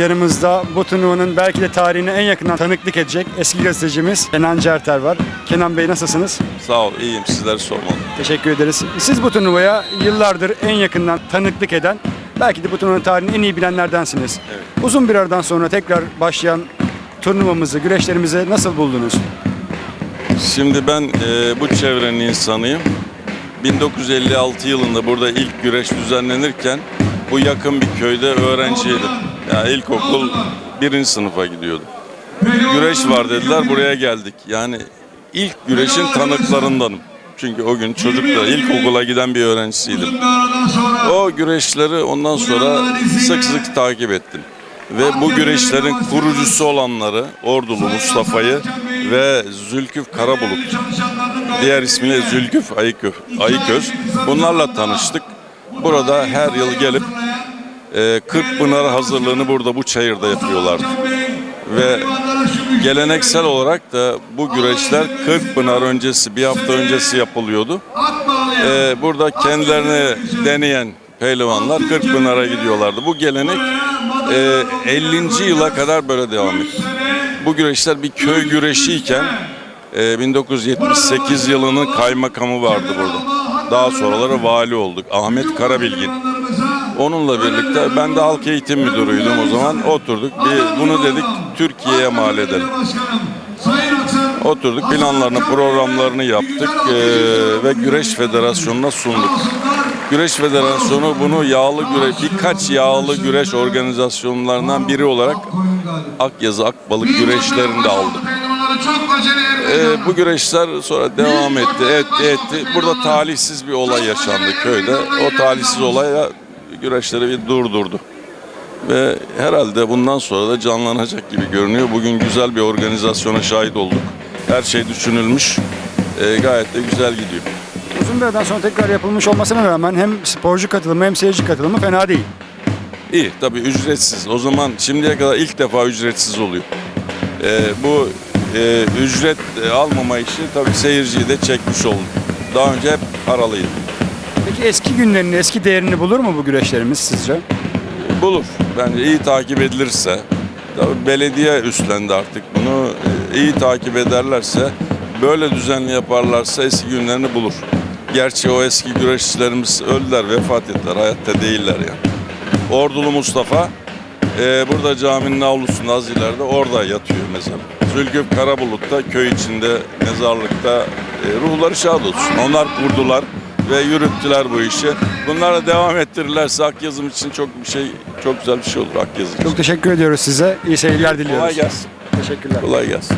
yanımızda bu turnuvanın belki de tarihine en yakından tanıklık edecek eski gazetecimiz Kenan Certer var. Kenan Bey nasılsınız? Sağ ol, iyiyim. Sizleri sormalı. Teşekkür ederiz. Siz bu turnuvaya yıllardır en yakından tanıklık eden, belki de bu turnuvanın tarihini en iyi bilenlerdensiniz. Evet. Uzun bir aradan sonra tekrar başlayan turnuvamızı, güreşlerimizi nasıl buldunuz? Şimdi ben e, bu çevrenin insanıyım. 1956 yılında burada ilk güreş düzenlenirken bu yakın bir köyde öğrenciydim. Yani ilkokul birinci sınıfa gidiyordum. Güreş var dediler, buraya geldik. Yani ilk güreşin tanıklarındanım. Çünkü o gün çocukta ilkokula giden bir öğrencisiydim. O güreşleri ondan sonra sık sık takip ettim. Ve bu güreşlerin kurucusu olanları Ordulu Mustafa'yı ve Zülküf Karabulut, diğer ismiyle Zülküf Ayıköz bunlarla tanıştık. Burada her yıl gelip e, Kırkpınar hazırlığını burada bu çayırda yapıyorlardı. Ve geleneksel olarak da bu güreşler Kırkpınar öncesi, bir hafta öncesi yapılıyordu. Ee, burada kendilerini deneyen pehlivanlar Kırkpınar'a gidiyorlardı. Bu gelenek e, 50. yıla kadar böyle devam etti. Bu güreşler bir köy güreşiyken e, 1978 yılının kaymakamı vardı burada. Daha sonraları vali olduk. Ahmet Karabilgin. Onunla birlikte ben de halk eğitim müdürüydüm o zaman. Oturduk. Bir, bunu dedik Türkiye'ye mal edelim. Oturduk planlarını, programlarını yaptık ve Güreş Federasyonu'na sunduk. Güreş Federasyonu bunu yağlı güreş, birkaç yağlı güreş organizasyonlarından biri olarak Akyazı Akbalık güreşlerinde aldı. Eee, bu güreşler sonra devam etti, etti, etti. Burada talihsiz bir olay yaşandı köyde. O talihsiz olay güreşleri bir durdurdu. Ve herhalde bundan sonra da canlanacak gibi görünüyor. Bugün güzel bir organizasyona şahit olduk. Her şey düşünülmüş. Ee, gayet de güzel gidiyor. Uzun bir aradan sonra tekrar yapılmış olmasına rağmen hem sporcu katılımı hem seyirci katılımı fena değil. İyi tabii ücretsiz. O zaman şimdiye kadar ilk defa ücretsiz oluyor. Ee, bu e, ücret e, almama işi tabii seyirciyi de çekmiş oldu. Daha önce hep paralıydı. Peki eski günlerini, eski değerini bulur mu bu güreşlerimiz sizce? Bulur. Bence iyi takip edilirse, tabii belediye üstlendi artık bunu. e, iyi takip ederlerse, böyle düzenli yaparlarsa eski günlerini bulur. Gerçi o eski güreşçilerimiz öldüler, vefat ettiler, hayatta değiller yani. Ordulu Mustafa, e, burada caminin avlusunda az ileride orada yatıyor mezar. Zülküf Karabulut da köy içinde mezarlıkta e, ruhları şad olsun. Onlar kurdular ve yürüttüler bu işi. Bunlara devam ettirirlerse Akyazım için çok bir şey, çok güzel bir şey olur Akyazım için. Çok teşekkür ediyoruz size. İyi seyirler diliyoruz. Kolay gelsin. Teşekkürler. Kolay gelsin.